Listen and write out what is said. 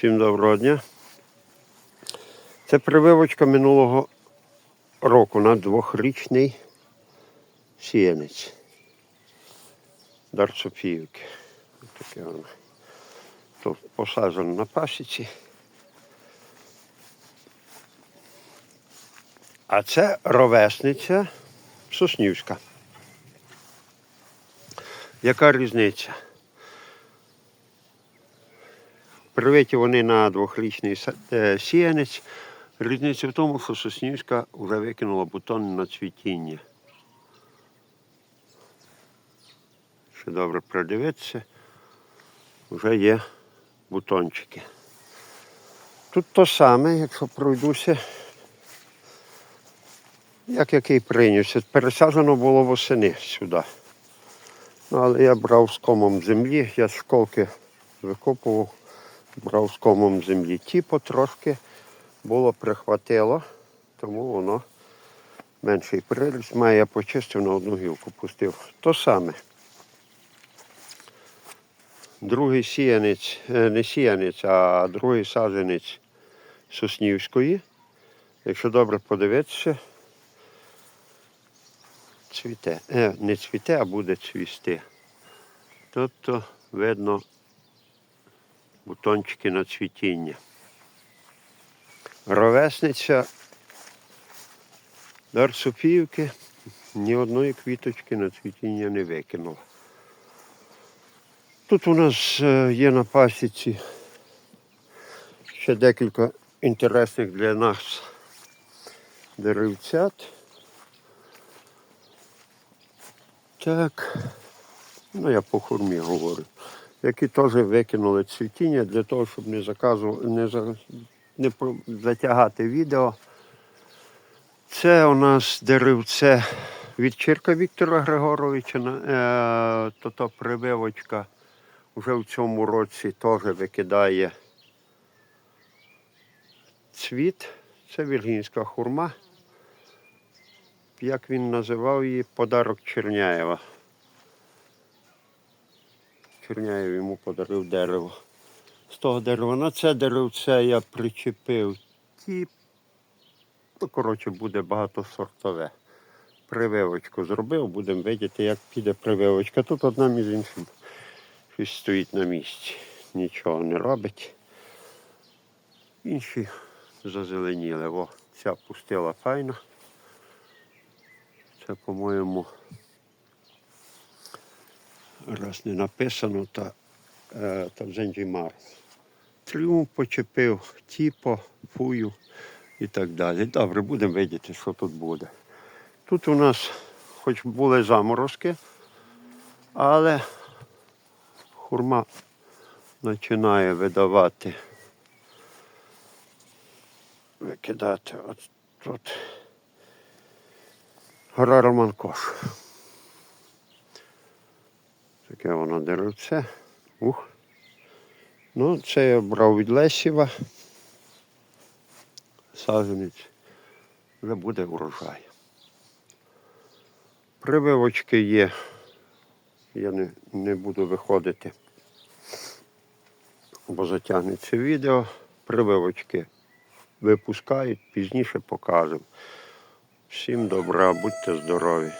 Всім доброго дня. Це прививочка минулого року на двохрічний сіянець. Дар Софіївки. Таке воно. Тут посаджено на пасіці. А це ровесниця Соснівська. Яка різниця? Привиті вони на двохрічний е, сіянець. Різниця в тому, що Соснівська вже викинула бутон на цвітіння. Ще добре придивитися, вже є бутончики. Тут то саме, якщо пройдуся, як який прийнявся. Пересаджено було восени сюди. Ну, але я брав з комом землі, я школки викопував, брав з комом землі. Ті потрошки було прихватило, тому воно менший приріст має, я почистив на одну гілку, пустив. То саме. Другий сіянець, е, не сіянець, а другий саджанець Соснівської. Якщо добре подивитися, цвіте. Е, не цвіте, а буде цвісти. Тобто видно бутончики на цвітіння. Ровесниця Дар Софіївки ні одної квіточки на цвітіння не викинула. Тут у нас е, є на пасіці ще декілька інтересних для нас деревцят. Так, ну я по хурмі говорю. Які теж викинули цвітіння для того, щоб не заказувати, не, за, не затягати відео. Це у нас деревце від Чирка Віктора Григоровича, е, то, то прививочка вже в цьому році теж викидає цвіт. Це віргінська хурма. Як він називав її, подарок Черняєва. Черняєв йому подарив дерево. З того дерева на це деревце я причепив тіп. Ну, коротше, буде багатосортове. Прививочку зробив, будемо видіти, як піде прививочка. Тут одна між іншим щось стоїть на місці. Нічого не робить. Інші зазеленіли. О, ця пустила файно. Це, по-моєму, раз не написано, та, е, та Зенджімар. Тріумф почепив, тіпо, фую і так далі. Добре, будемо видіти, що тут буде. Тут у нас хоч були заморозки, але хурма починає видавати, викидати от тут. Гора Роман Кош. Таке воно деревце. Ух. Ну, це я брав від Лесіва. Саджанець. Вже буде урожай. Прививочки є. Я не, не буду виходити, бо затягнеться відео. Прививочки випускають, пізніше покажемо. Всім добра, будьте здорові.